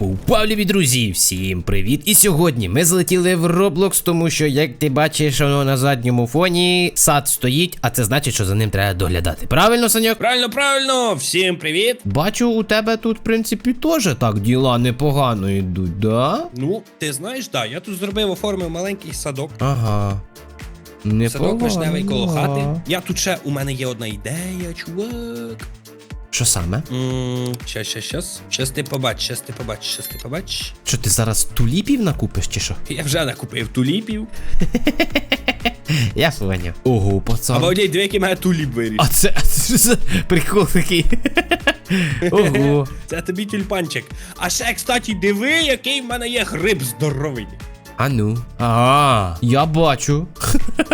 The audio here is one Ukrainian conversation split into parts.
Поупавліві друзі, всім привіт! І сьогодні ми злетіли в Roblox, тому що, як ти бачиш, воно на задньому фоні сад стоїть, а це значить, що за ним треба доглядати. Правильно, Саньок? Правильно, правильно, всім привіт! Бачу, у тебе тут, в принципі, теж так діла непогано йдуть, да? Ну, ти знаєш, да, я тут зробив оформив маленький садок. Ага. Не Садок вишневий коло хати. Я тут ще у мене є одна ідея, чувак. Що саме? Щас, щас, щас. Щас ти побач, щас ти побач, щас ти побач. Що ти зараз туліпів накупиш, чи що? Я вже накупив туліпів. Я поняв. Ого, пацан. Обалдеть, дві які мене туліп виріс. А це, а це за прикол такий? Ого. Це тобі тюльпанчик. А ще, кстати, диви, який в мене є гриб здоровий. А ну. Ага, я бачу.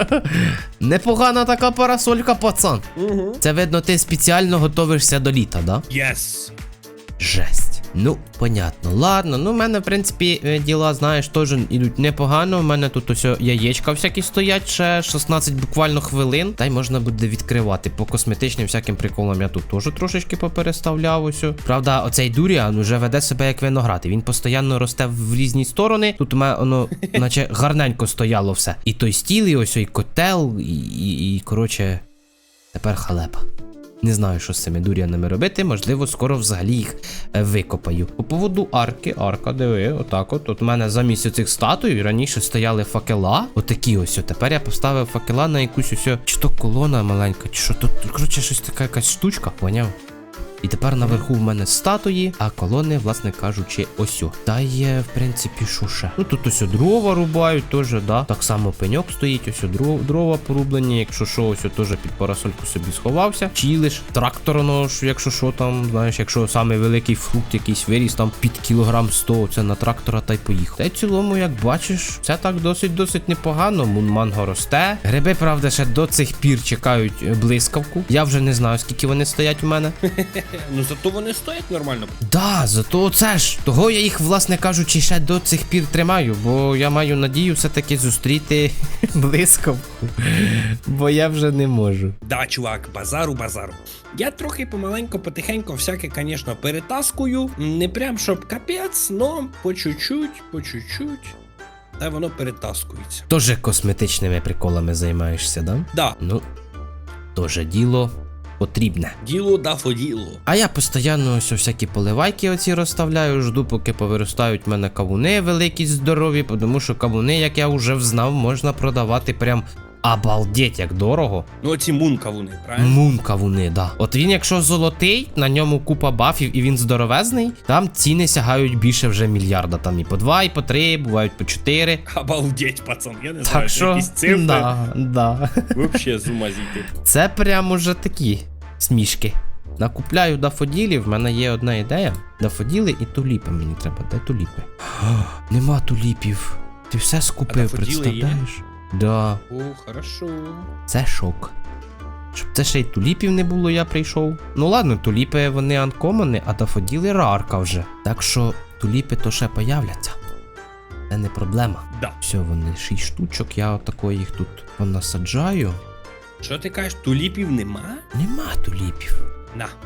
Непогана така парасолька, пацан. Угу. Це видно, ти спеціально готовишся до літа, да? Єс. Жесть. Ну, понятно. Ладно, ну в мене, в принципі, е, діла, знаєш, теж ідуть непогано. У мене тут ось яєчка всякі стоять, ще 16 буквально хвилин. Та й можна буде відкривати. По косметичним всяким приколам я тут теж трошечки попереставляв ось. Правда, оцей дуріан уже веде себе як виноград. І він постійно росте в різні сторони. Тут у мене воно, наче гарненько стояло все. І той стіл, і ось і котел, і, і, і коротше, тепер халепа. Не знаю, що з цими дуріанами робити. Можливо, скоро взагалі їх е, викопаю. По поводу арки, арка, диви, отак от. От у мене замість цих статуй раніше стояли факела. Отакі ось. Тепер я поставив факела на якусь ось, чи то колона маленька, чи що тут, коротше, щось така якась штучка, поняв? І тепер наверху в мене статуї, а колони, власне кажучи, ось. Та є, в принципі, що ще. Ну тут ось дрова рубають, теж, да. Так само пеньок стоїть, ось дрова, дрова порублені. Якщо що, ось теж під парасольку собі сховався. Чілиш, трактор, ну, якщо що там, знаєш, якщо саме великий фрукт якийсь виріс там під кілограм 100, це на трактора та й поїхав. Та й в цілому, як бачиш, це так досить досить непогано. Мунманго росте. Гриби, правда, ще до цих пір чекають блискавку. Я вже не знаю, скільки вони стоять у мене. Ну зато вони стоять нормально. Да, зато це ж. Того я їх, власне кажучи, ще до цих пір тримаю, бо я маю надію все-таки зустріти блискавку. Бо я вже не можу. Да, чувак, базару, базару. Я трохи помаленько, потихенько, всяке, звісно, перетаскую. Не прям щоб капець, но по чуть-чуть, по чуть-чуть. Та воно перетаскується. Тоже косметичними приколами займаєшся, да? Да, Ну, тоже діло потрібне. діло да фоділо. А я постійно ось всякі поливайки оці розставляю, жду, поки повиростають в мене кавуни великі, здорові, тому що кавуни, як я вже взнав, можна продавати прям обалдеть, як дорого. Ну оці мунка вони, правильно? Мун кавуни, да. От він, якщо золотий, на ньому купа бафів і він здоровезний, там ціни сягають більше вже мільярда. Там і по два, і по три, бувають по чотири. Обалдеть, пацан, я не знаю, Так що, якісь цифри. да, да. Вообще з ума зійти. Це прям уже такі смішки. Накупляю дафоділів, в мене є одна ідея. Дафоділи і туліпи мені треба. Де туліпи? Нема туліпів. Ти все скупив, дафоділи є? Да, О, хорошо. це шок. Щоб це ще й туліпів не було, я прийшов. Ну ладно, туліпи вони анкомани, а дафоділи рарка вже. Так що туліпи то ще появляться. Це не проблема. Да. Все, вони шість штучок, я отако їх тут понасаджаю. Що ти кажеш, туліпів нема? Нема туліпів. На.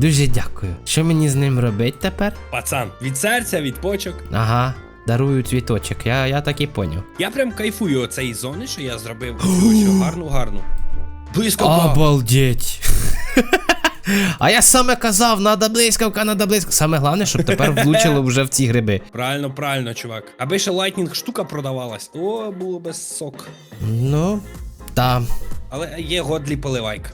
Дуже дякую. Що мені з ним робити тепер? Пацан, від серця, від почок. Ага, дарую цвіточок, я, я так і поняв. Я прям кайфую оцеї зони, що я зробив гарну, гарну. Блискавка! Обалдеть. А я саме казав, надо блискавка, надо блискавка. Саме головне, щоб тепер влучило вже в ці гриби. Правильно, правильно, чувак. Аби ще лайтнінг штука продавалась, о, було би сок. Ну, та. Але є годлі поливайка.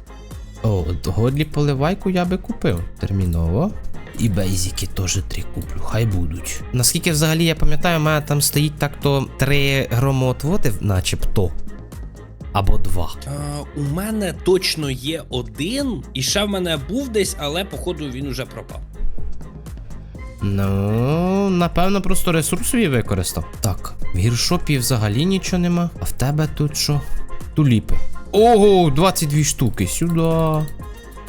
О, годлі поливайку я би купив. Терміново. І бейзики теж три куплю, хай будуть. Наскільки взагалі я пам'ятаю, у мене там стоїть так-то три громоотводи, начебто. Або два. А, у мене точно є один, і ще в мене був десь, але походу він уже пропав. Ну, напевно, просто ресурс свій використав. Так, в гіршопі взагалі нічого нема. А в тебе тут що? Туліпи. Ого, 22 штуки, сюди.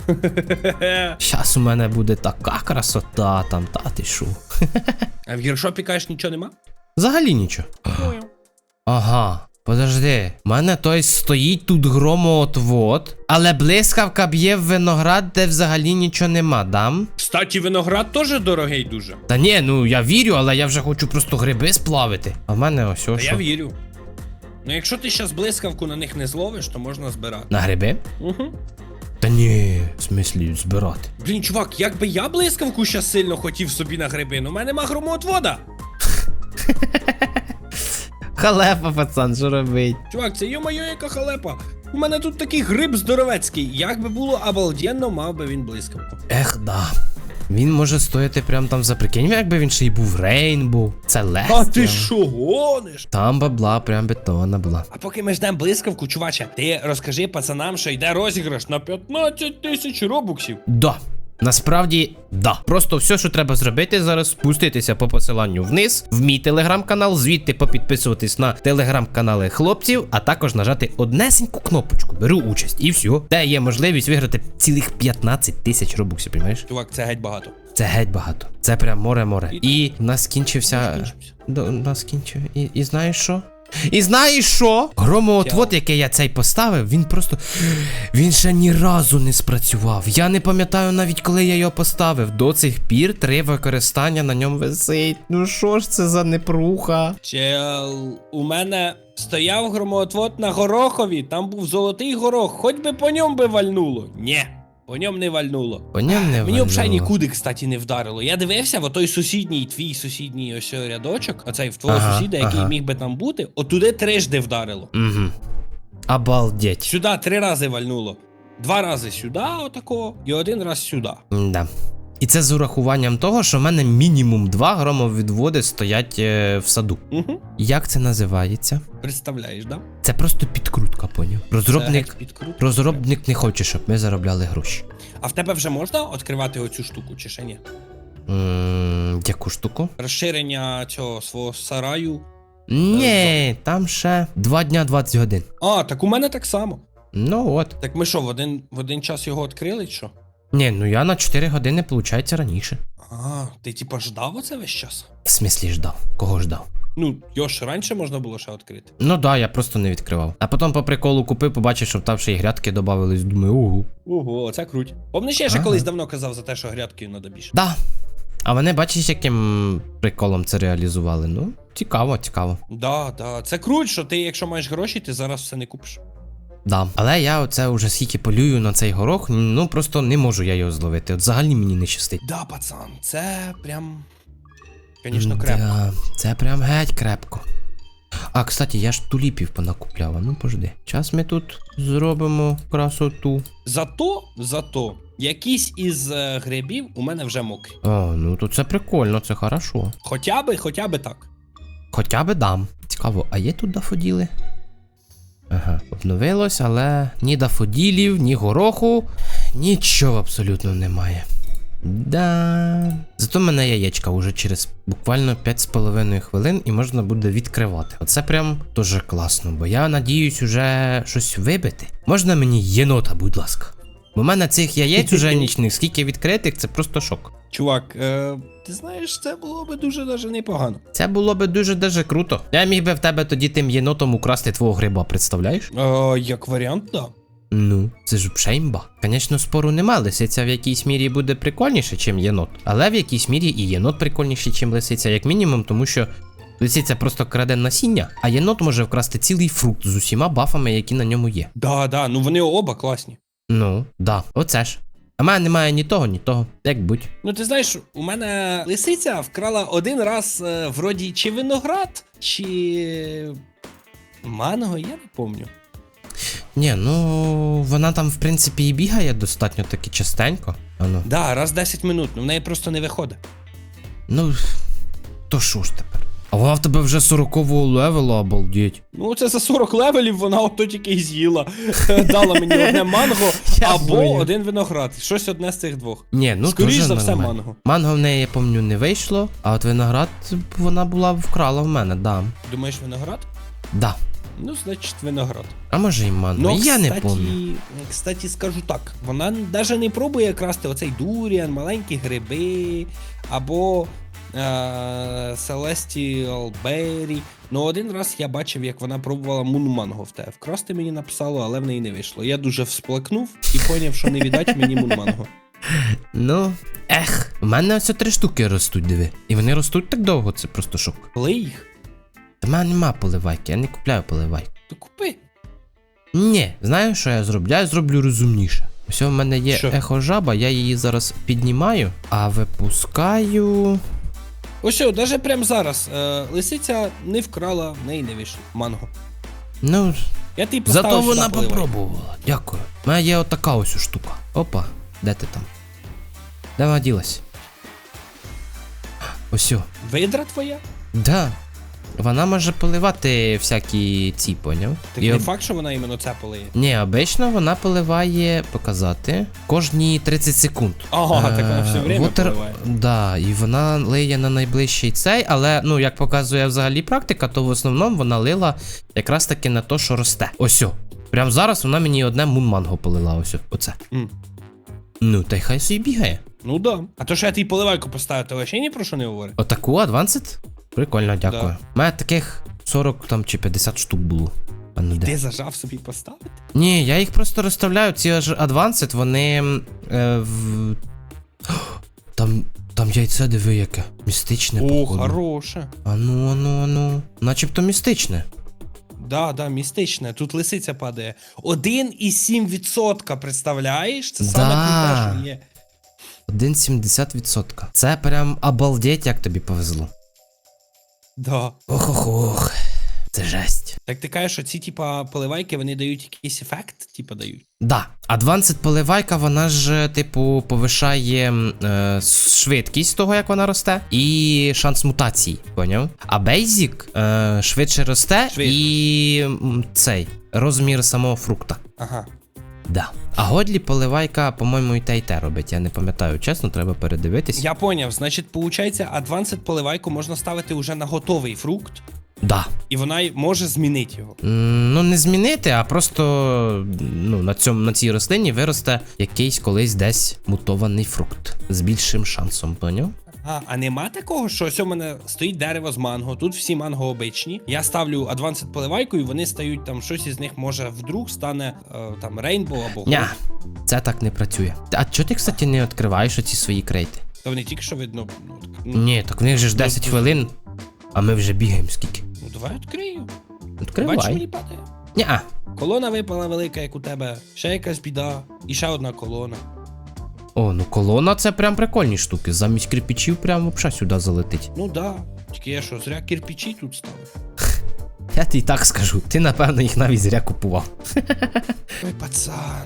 Щас у мене буде така красота там, та ти шо. А в гіршопі, кажеш, нічого нема? Взагалі нічого. Ага. Подожди, в мене той стоїть тут громоотвод, але блискавка б'є в виноград, де взагалі нічого нема, дам? Кстати, виноград теж дорогий дуже. Та ні, ну я вірю, але я вже хочу просто гриби сплавити. А в мене ось Та ось. я вірю. Ну якщо ти зараз блискавку на них не зловиш, то можна збирати. На гриби? Угу. Та ні, в смислі збирати. Блін, чувак, як би я блискавку щас сильно хотів собі на гриби, ну в мене нема громоотвода. Халепа, пацан, що робить? Чувак, це йо-моє, яка халепа. У мене тут такий гриб здоровецький. Як би було обалденно, мав би він блискавку. Ех, да. Він може стояти прям там за прикинь, якби він ще й був Рейнбоу, Целестіал. А ти що гониш? Там бабла прям бетонна була. А поки ми ждемо блискавку, чуваче, ти розкажи пацанам, що йде розіграш на 15 тисяч робуксів. Да. Насправді, да. Просто все, що треба зробити зараз, спуститися по посиланню вниз, в мій телеграм-канал, звідти попідписуватись на телеграм-канали хлопців, а також нажати однесеньку кнопочку. Беру участь і все. Де є можливість виграти цілих 15 тисяч робоксів, розумієш? Чувак, це геть багато. Це геть багато. Це прям море-море. І в нас кінчився. До, нас кінчив. І, і знаєш що? І знаєш що? Громоотвод, який я цей поставив, він просто. Він ще ні разу не спрацював. Я не пам'ятаю навіть коли я його поставив. До цих пір три використання на ньому висить. Ну що ж це за непруха? Чел, у мене стояв громоотвод на горохові, там був золотий горох, хоч би по ньому би вальнуло. Ні, по ньому не вальнуло. По ньому не Мені взагалі нікуди, кстати, не вдарило. Я дивився, в той сусідній, твій сусідній ось рядочок, оцей в твого Ага, сусіда, який ага. міг би там бути, отуди трижди вдарило. Угу. Обалдеть. Сюди три рази вальнуло. Два рази сюди, отако, і один раз сюди. Да. І це з урахуванням того, що в мене мінімум два громовідводи стоять е, в саду. Угу. Як це називається? Представляєш, да? Це просто підкрутка, поняв. Розробник. геть підкрут. Розробник не хоче, щоб ми заробляли гроші. А в тебе вже можна відкривати оцю штуку, чи ще ні? М, Яку штуку? Розширення цього свого сараю. Ні, там ще 2 дня 20 годин. А, так у мене так само. Ну от. Так ми що, в один, в один час його відкрили, чи що? Ні, ну я на 4 години, виходить, раніше. А, ти типа ждав оце весь час? В смислі ждав. Кого ждав? Ну, його ж раніше можна було ще відкрити. Ну да, я просто не відкривав. А потім по приколу купив, побачив, що там ще й грядки додавались. Думаю, угу. Ого, це круть. Помниш, я ще Ага. колись давно казав за те, що грядки треба більше. Да. А вони бачиш, яким приколом це реалізували. Ну, цікаво, цікаво. Да, да. Це круть, що ти, якщо маєш гроші, ти зараз все не купиш. Да. Але я оце вже скільки полюю на цей горох, ну просто не можу я його зловити. От взагалі мені не щастить. Да, пацан, це прям. Звісно, крепко. Да, це прям геть крепко. А, кстати, я ж туліпів понакупляв. а Ну пожди. Час ми тут зробимо красоту. Зато, зато, якісь із е, грибів у мене вже мокрі. О, ну то це прикольно, це хорошо. Хоча би, хоча би так. Хоча би дам. Цікаво, а є тут дафоділи? Ага, обновилось, але ні дафоділів, ні гороху, нічого абсолютно немає. Да. Зато в мене яєчка уже через буквально 5,5 хвилин і можна буде відкривати. Оце прям дуже класно, бо я надіюсь уже щось вибити. Можна мені єнота, будь ласка. В мене цих яєць уже нічних, скільки відкритих, це просто шок. Чувак, е, ти знаєш, це було би дуже даже непогано. Це було би дуже дуже круто. Я міг би в тебе тоді тим єнотом украсти твого гриба, представляєш? Е, як варіант, да. Ну, це ж пшеймба. Звісно, спору нема. Лисиця в якійсь мірі буде прикольніше, чим єнот. Але в якійсь мірі і єнот прикольніший, чим лисиця, як мінімум, тому що лисиця просто краде насіння, а єнот може вкрасти цілий фрукт з усіма бафами, які на ньому є. Да, да, ну вони оба класні. Ну, да, оце ж. А мене немає ні того, ні того. Як будь. Ну, ти знаєш, у мене лисиця вкрала один раз, е, вроді, чи виноград, чи. Манго, я не пам'ятаю. Ні, ну вона там, в принципі, і бігає достатньо таки частенько. Ану. Да, раз 10 минут, ну в неї просто не виходить. Ну, то що ж тепер? А вона в тебе вже 40-го левела, обалдеть. Ну, це за 40 левелів вона ото тільки й з'їла. Дала мені одне манго або один виноград. Щось одне з цих двох. Ні, ну Скоріш дуже за все, нормально. манго. Манго в неї, я пам'ятаю, не вийшло, а от виноград вона була вкрала в мене, да. Думаєш, виноград? Да. Ну, значить, виноград. А може і манго. Ну, я не кстати, пам'ятаю. Кстати, скажу так, вона навіть не пробує красти оцей дуріан, маленькі гриби, або Celestial Berry. Ну один раз я бачив, як вона пробувала мунманго в тебе. Вкрасти мені написало, але в неї не вийшло. Я дуже всплакнув і поняв, що не віддать мені мунманго. Ну, ех, у мене ось три штуки ростуть, диви. І вони ростуть так довго, це просто шок. Коли їх, Та в мене нема поливайки, я не купляю поливайку. то купи. Ні, знаєш, що я зроблю? Я зроблю розумніше. Ось у мене є Що? ехожаба, я її зараз піднімаю, а випускаю. Ось що, навіть прямо зараз е, лисиця не вкрала, в неї не вийшло. Манго. Ну, Я тобі поставив зато сюди вона поливай. попробувала. Дякую. У мене є отака ось штука. Опа, де ти там? Де вона ділась? Ось. Видра твоя? Да. Вона може поливати всякі ці, поняв? Так І не об- факт, що вона іменно це полиє. Ні, обично вона поливає показати кожні 30 секунд. Ага, так вона все Е, время Water- поливає. Да, і вона лиє на найближчий цей, але ну як показує взагалі практика, то в основному вона лила якраз таки на то, що росте. Ось. Прям зараз вона мені одне мунманго полила. Ось оце. М. Ну, та й хай собі бігає. Ну да. А то, що я тобі поливайку поставив, то вообще ні про що не говорить. Отаку Advanced? Прикольно, дякую. Да. У мене таких 40 там чи 50 штук було. А ну де? Ти зажав собі поставити? Ні, я їх просто розставляю. Ці ж Advanced, вони е, в. Там. Там яйце диви яке. Містичне. О, походу. хороше. Ану, ану, ану. Начебто містичне. Да, да, містичне. Тут лисиця падає. 1,7% представляєш? Це саме Да. круте, що є. 1,70%. Це прям обалдеть, як тобі повезло. Да. Ох ох ох. Це жесть. Так ти кажеш, що ці, типа, поливайки, вони дають якийсь ефект, типа дають. Да, Advanced поливайка, вона ж, типу, повишає е, швидкість того, як вона росте, і шанс мутацій, поняв? А Basic е, швидше росте Швидко. і м, цей розмір самого фрукта. Ага. Да. А Годлі поливайка, по-моєму, і те, і те робить. Я не пам'ятаю, чесно, треба передивитись. Я поняв, значить, виходить, Advanced поливайку можна ставити уже на готовий фрукт, Да. і вона й може змінити його. М, Ну, не змінити, а просто ну, на, цьому, на цій рослині виросте якийсь колись десь мутований фрукт з більшим шансом, поняв? А, а нема такого, що ось у мене стоїть дерево з манго, тут всі манго обичні. Я ставлю Advanced поливайку, і вони стають там щось із них може вдруг стане е, там Рейнбоу або. Ня, це так не працює. А чого ти, кстати, не відкриваєш оці свої крейти? Та вони тільки що видно. Ну, так, ну, Ні, так в них же ж 10 хвилин, а ми вже бігаємо скільки. ну давай відкрию. Бачиш, Відкривай. мені падає. Ня. Колона випала велика, як у тебе, ще якась біда, і ще одна колона. О, ну колона це прям прикольні штуки. Замість кріпічів прям взагалі сюди залетить. Ну да. Тільки я що, зря кирпичі тут ставив. Я тобі так скажу, ти напевно їх навіть зря купував. Ой, пацан.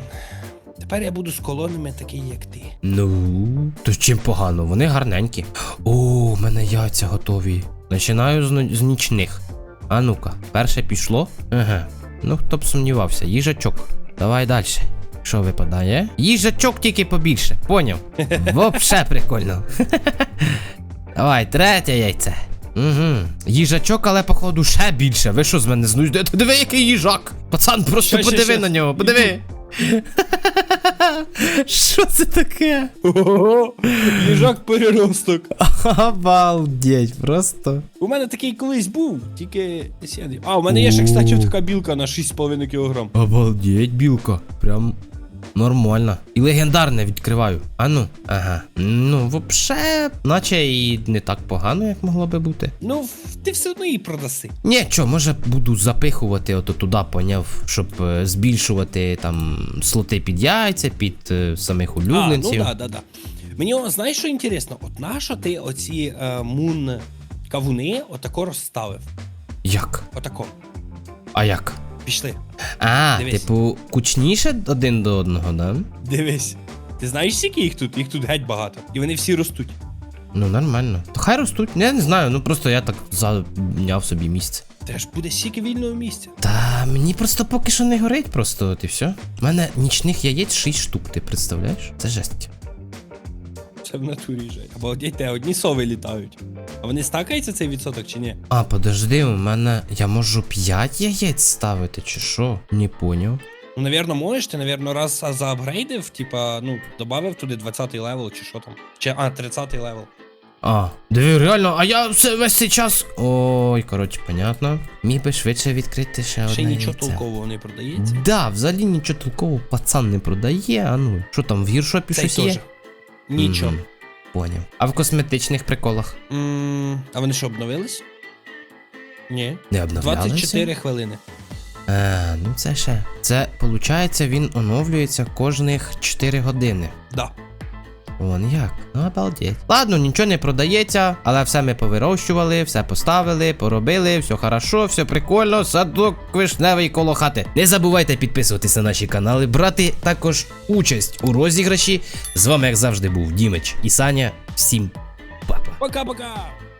Тепер я буду з колонами такий, як ти. Ну, то чим погано, вони гарненькі. О, у мене яйця готові. Починаю з, з нічних. А ну-ка, перше пішло. Ага. Ну, хто б сумнівався, їжачок. Давай далі. Що випадає? Їжачок тільки побільше, поняв? Вообще прикольно. Давай, третє яйце. Угу. Їжачок, але походу ще більше. Ви що з мене знуєте? Диви, який їжак! Пацан, просто Ща, ща, подиви ща. на нього, подиви. Що це таке? Ого, Їжак переросток. Обалдеть, просто. У мене такий колись був, тільки не- А, у мене є ще, кстати, така білка на 6,5 кг. Обалдеть, білка. Прям нормально. І легендарне відкриваю. А ну, ага. Ну, вообще, наче і не так погано, як могло би бути. Ну, ти все одно її продаси. Ні, що, може буду запихувати ото туди, поняв, щоб е, збільшувати там слоти під яйця, під е, самих А, улюбленців. ну да, да, да. Мені о, знаєш, що інтересно? От нащо ти оці е, мун кавуни отако розставив? Як? Отако. А як? Пішли. А, Дивись. типу, кучніше один до одного, да? Дивись. Ти знаєш, скільки їх тут? Їх тут геть багато. І вони всі ростуть. Ну, нормально. То хай ростуть. Я не знаю, ну просто я так зайняв собі місце. Теж буде стільки вільного місця. Та мені просто поки що не горить, просто от і все. У мене нічних яєць 6 штук, ти представляєш? Це жесть. Це в натурі же. Або дійте, одні сови літають. А вони стакаються цей відсоток чи ні? А, подожди, у мене. Я можу 5 яєць ставити, чи що? Не поняв. Ну, навірно, можеш, ти, навірно, раз заапгрейдив, типа, ну, добавив туди 20-й левел чи що там. Чи, а, 30-й левел. А, диви, реально, а я все весь цей час. Ой, коротше, понятно. Міг би швидше відкрити ще одне Ще нічого яйце. толкового не продається. Да, взагалі нічого толкового пацан не продає. А ну, що там, в гіршопі Цей щось є? теж. Нічого. Мгм, Поняв. А в косметичних приколах М, А вони що, обновились? Ні. не обновлялися? 24 хвилини. Е, ну це ще. Це, виходить, він оновлюється кожних 4 години. Да. Вон як. Ну, обалдеть. Ладно, нічого не продається, але все ми повирощували, все поставили, поробили, все хорошо, все прикольно, садок вишневий коло хати. Не забувайте підписуватися на наші канали, брати також участь у розіграші. З вами, як завжди, був Дімич і Саня. Всім папа. Пока-пока!